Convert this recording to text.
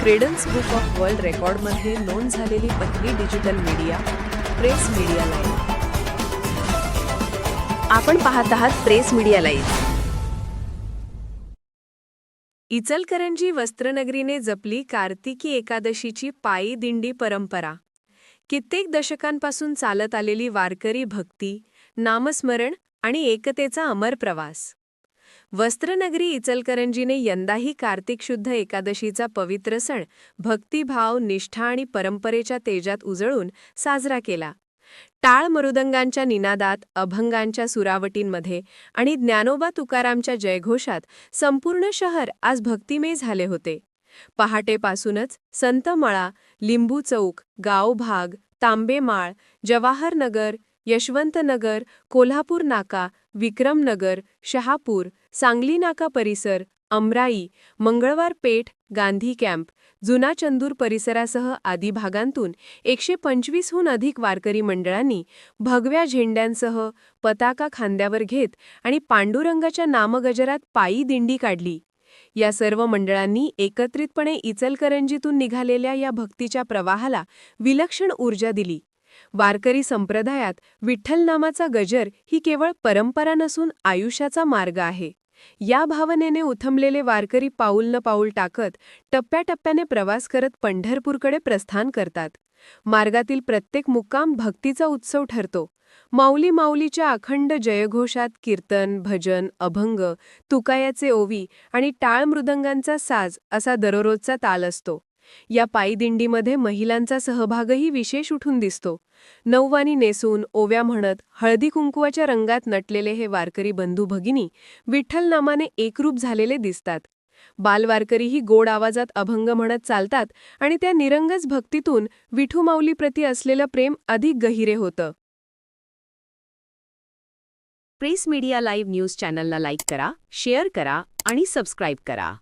Credence Book of World रेकॉर्डमध्ये नोंद झालेली पहिली digital media press media live आपण पाहत आहात प्रेस मीडिया लाईव्ह इचलकरंजी वस्त्रनगरीने जपली कार्तिकी एकादशीची पायी दिंडी परंपरा. कित्येक दशकांपासून चालत आलेली वारकरी भक्ती नामस्मरण आणि एकतेचा अमर प्रवास. वस्त्रनगरी इचलकरंजीने यंदाही कार्तिक शुद्ध एकादशीचा पवित्र सण भक्तिभाव निष्ठा आणि परंपरेच्या तेजात उजळून साजरा केला. टाळ मरुदंगांच्या निनादात अभंगांच्या सुरावटींमध्ये आणि ज्ञानोबा तुकारामच्या जयघोषात संपूर्ण शहर आज भक्तिमय झाले होते. पहाटेपासूनच संतमळा लिंबू चौक गावभाग तांबेमाळ जवाहरनगर यशवंतनगर कोल्हापूर नाका विक्रमनगर शहापूर सांगली नाका परिसर अमराई मंगळवार पेठ गांधी कॅम्प जुना चंदूर परिसरासह आदी भागांतून एकशे पंचवीसहून अधिक वारकरी मंडळांनी भगव्या झेंड्यांसह पताका खांद्यावर घेत आणि पांडुरंगाच्या नामगजरात पायी दिंडी काढली. या सर्व मंडळांनी एकत्रितपणे इचलकरंजीतून निघालेल्या या भक्तीच्या प्रवाहाला विलक्षण ऊर्जा दिली. वारकरी संप्रदायात विठ्ठलनामाचा गजर ही केवळ परंपरा नसून आयुष्याचा मार्ग आहे. या भावनेने उथमलेले वारकरी पाऊल न पाऊल टाकत टप्प्याटप्प्याने प्रवास करत पंढरपूरकडे प्रस्थान करतात. मार्गातील प्रत्येक मुक्काम भक्तीचा उत्सव ठरतो. माऊली माऊलीच्या अखंड जयघोषात कीर्तन भजन अभंग तुकायाचे ओवी आणि टाळ मृदंगांचा साज असा दररोजचा ताल असतो. या पायीदिंडीमध्ये महिलांचा सहभागही विशेष उठून दिसतो. नऊवानी नेसून ओव्या म्हणत हळदी कुंकुवाच्या रंगात नटलेले हे वारकरी बंधू भगिनी विठ्ठल नामाने एकरूप झालेले दिसतात. बालवारकरीही गोड आवाजात अभंग म्हणत चालतात आणि त्या निरंगस भक्तीतून विठू माऊलीप्रती असलेलं प्रेम अधिक गहिरे होतं. प्रेस मीडिया लाईव्ह न्यूज चॅनलला लाईक करा शेअर करा आणि सबस्क्राईब करा.